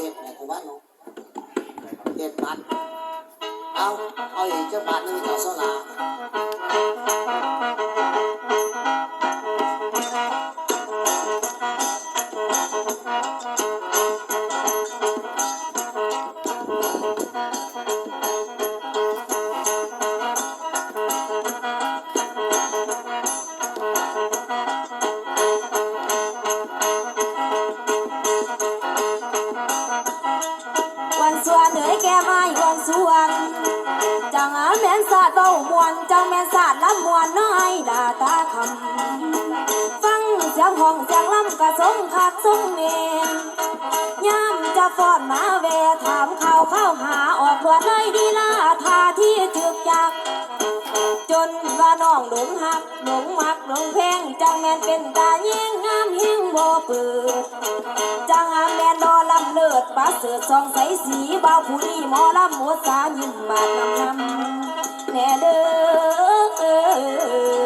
เห็ดเนี่ยกูว่าเนาะเห็ดบัตรเอาเอาอีกจะบาทหนึงเจ้าสลา เบามวนจังแม่นศาสตร์ลำมวนน้อยดาตาคำฟังเสียงห้องเสียงลำกระสงคักสงเมนยามจะฟอนมาเวถามข่าวเข้าหาออกบวดเลยดีลาทาที่จึกจัก จนว่าน้องหลงหักหลงมักหลงแพงจังแม่นเป็นตายิ่งงามยิ่งบ่เปิดจังอามแม่นดอลำเลิศปลาเสือสองใสสีบ่าวผู้นี้หมอลำหมดสายิ้มบาดนำนำ แน่เด้อ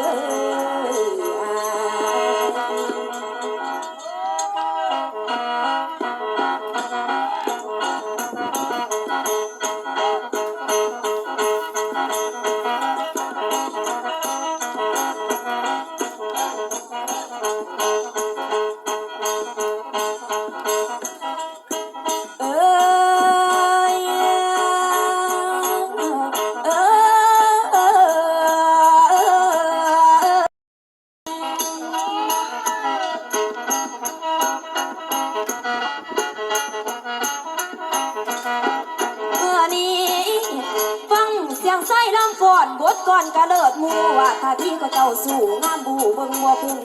ก่อนกระเลิดมูว่าถ้าที่ก็เจ้าสู่งามบูเบิ่งมัวพุ่ง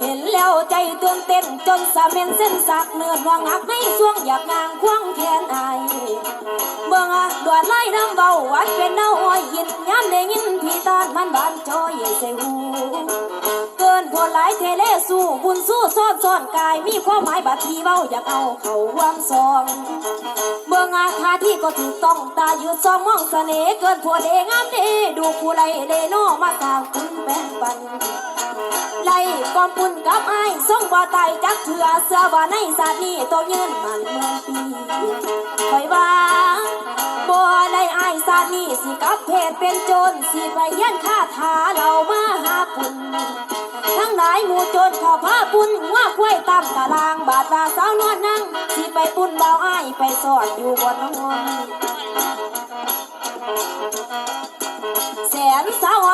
เห็นแล้วใจตื่นเต้นจนสะเม็นเส้นสักเนื้อวางหักไม่ช่วงอยากงางควงแขนไอเบิ่งอะดวนไล่น้ำเบาวัดเป็นเน่าอ้อยยินย้ำได้ยินพี่ตานมันบานจอยใส่หู ซ้อนกายมีความหมายบัดทีเว้าอยากเอาเขาวางซอง เมืองอาคาที่ก็ถูกต้องตาอยู่ซองมองเสน่ห์เกินผัวเดงามเดดูผู้ไรเดโนมาสร้างคุณแบ่งปัน ไล่กอมปุ่นกับไอ้ายส่งบ่ตจักเถื่อเสื้อว่าในศาสนี้ตัวยืนมันเมืองปีคอยว่าบ่ได้ไอ้ายศาสนี้สิกับเพศเป็นโจรสิไปเยี่ยนคาถาเรามาหาปุ่นทั้งหลายหมู่โจรขอผ้าปุ้นว่าควยตามตารางบาดว่าสาวนวลนั่งสิไปปุ้นเบาไอ้ไปสอดอยู่บนน้องนแสน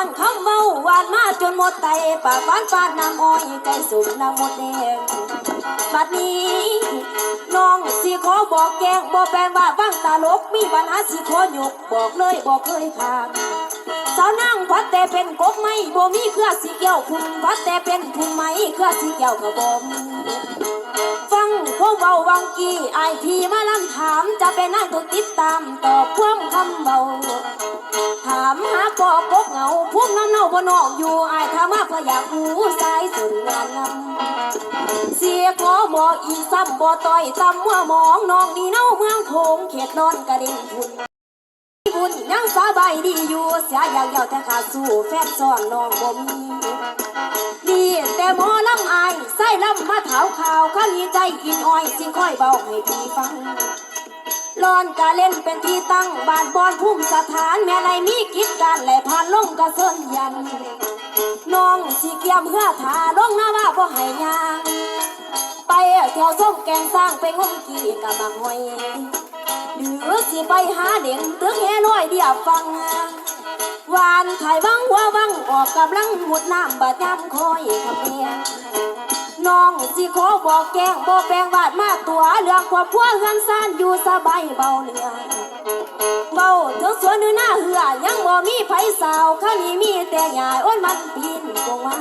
อนคำเมาหวานมาจนหมดไตปากหวานปานน้ำอ้อยใจสุ่มน้ำหมดแดงบัดนี้น้องสิขอบอกแกงบอกแปลงว่าฟังตาลกมีปัญหาสิขอหยกบอกเลยบอกเคยผ่านสาวนั่งพัดแต่เป็นกบไม่บ่มีเครือสีเกี่ยวคุณพัดแต่เป็นคุณไหมเครือสีเกี่ยวกระบอมฟังพวกเบาวังกี้ไอายพีมาลำถามจะเป็นนั่งตัวติดตามตอบความคำเบาถามหาปอบ บ่นอกอยู่ไอายถามาเพราะอยากหูสายสุนงานนำเสียขอบอกอีกซ้ำบ่ต่อยซ้ำว่ามองน้องนี่เน่าเมืองโขงเขตนอนกระดิ่งพุ่นบุญยังสบายดีอยู่เสียอย่างเดียวแต่ขาดสู้แฟนซ้อนน้องบ่มีดีแต่หมอลำอายใส่ลำมาเท้าข่าวข้าลีใจอินอ้อยสิ่งค่อยเบาให้พี่ฟัง ลอนกาเล่นเป็นที่ตั้งบานบอนภูมิสถานแม่ไรมีกิจการแลผ่านลงกระเซินยัน น้องสีเกียมเพื่อถาลงหน้าว่าบ่ให้ยางไปแถวส้มแกงสร้างไปงมกี่กะบักหอยหรือสิไปหาเด่นตึกแห่ร้อยเดียวฟังวานไข่วังหัววังออกกำลังหมุดน้ำบาดยำคอยขะเมีย น้องสิขอบอกแกงบ่แปลงวาดมาตัวเรื่องความพัวเฮือนซ่านอยู่สบายเบาเหนือเบาถึงสวนหรือหน้าเหือยังบ่มีไผสาวข้านี้มีแต่หญ้าอ้นมันปีนกงมา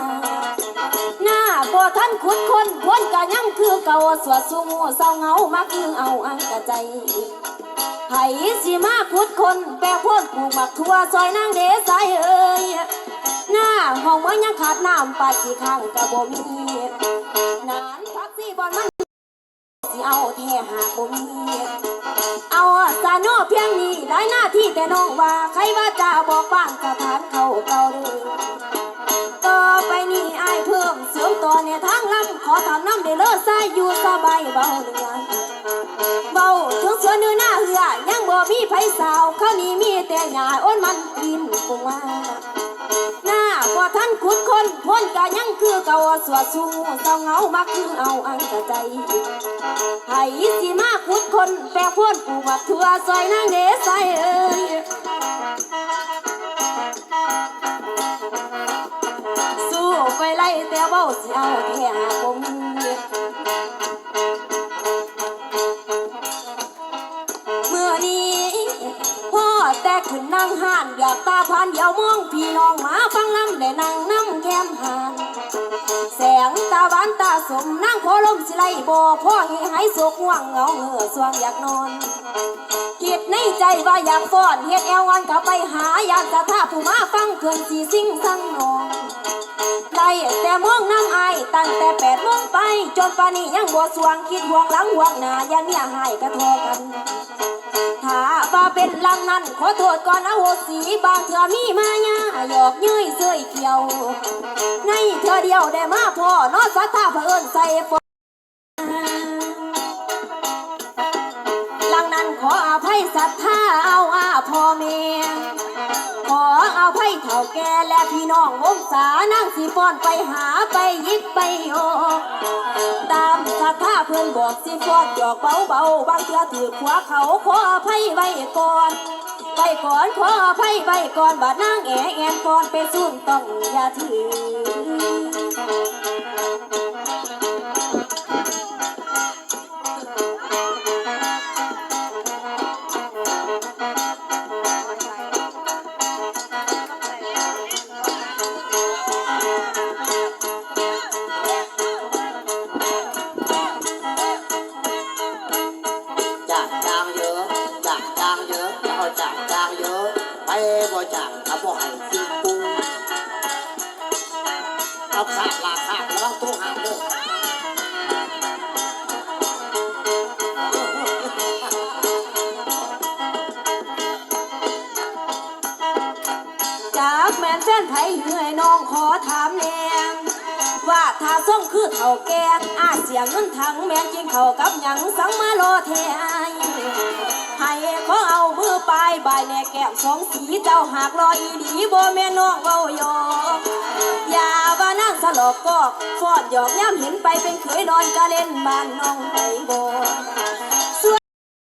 หน้าบ่ทันขุดคนพ้นกะยังคือเก่าสวดสูงเศร้าเงามักคือเอาอังกะใจไผสิมาขุดคนแปลพ้นปลูกมักทั่วซอยนางเดสายเอ้ย หน้าห้องมันยังขาดน้ำปาดสีข้างกระบ่มีนานพักสิบอนมันสิเอาแท้หากบ่มีเอาสาโนเพียงนี้หลายหน้าที่แต่น้องว่าใครว่าจะบอกบ้างสถานเขาเก่าเด้อต่อไปนี้อายเพิ่มเสริมต่อเนี่ยทางลำขอทำน้ำได้เลิศใส่อยู่สบายเบาเหลือคนเนื้อหน้าเหือยังบ่มีไผสาวเขานี่มีแต่หญ้าอ้นมันกินปุงว่า หน้าพอท่านขุดคนพ้นก็ยังคือเก่าสวดสู้เศร้าเงามักคือเอาอังกะใจไผสิมาขุดคนแปรพ้นปูบักทั่วซอยนางเดใสเอ้ยสู้ไปไล่แต่เบ้าสิเอาแค่ผม แต่ขึ้นนั่งห่านอยากตาพันเดียวมองพี่น้องมาฟังลำได้นั่งน้ำแคมหานแสงตาหวานตาสมนั่งโคลมสิไลบ่พ่อให้หายโศกง่วงเหงาเหงื่อสวงอยากนอน คิดในใจว่าอยากฟ้อนเฮ็ดแอววันก็ไปหาอยากจะท่าผู้มาฟังเพื่อนสีสิ่งสั่งนองไล่แต่มองน้ำไอตั้งแต่แปดโมงไป จนปานี้ยังบ่สวงคิดห่วงหลังห่วงหน้ายันเนี่ยหายกระทอกันถ้าว่าเป็นลังนั้น ขอโทษก่อนอโหสีบางเถื่อมีมาญาหยอกเย้ยเสยเกี่ยว ในเธอเดียวได้มาพอนอสัทธาเผอิญใส่ ภัยศรัทธาเอาอาพ่อแม่ขอเอาภัยเท่าแก่และพี่น้องวงศานั่งสีฟ้อนไปหาไปยิกไปโยตามศรัทธาเพื่อนบอกสิฟ้อนหยอกเบาเบาบางเทือถือขวาเขาขออภัยไว้ก่อนไปก่อนขออภัยไว้ก่อนบาดนางแอแอนก่อนไปสุ่นต้องอย่าถือ เยอะเอาจากจางเยอะไปบ่จากเอาบ่ให้กินปูเอาขาดลาขาดแล้วต้องตู้หาเด้อจากแม่นแฟนไผเหนื่อยน้องขอถามแนงว่าถ้าส่งคือเขาแกงอาเสียเงินถังแม่นกินเขากับหยังสังมาโลเทใบายแน่แก้มสองสีเจ้าหากรออีดีบ่แม่น้องเว้าหยอกอย่าว่านั่งสลบก็ฟอดหยอกย่ำเห็นไปเป็นเคยนอนกะเล่นบ้านน้องไปบ่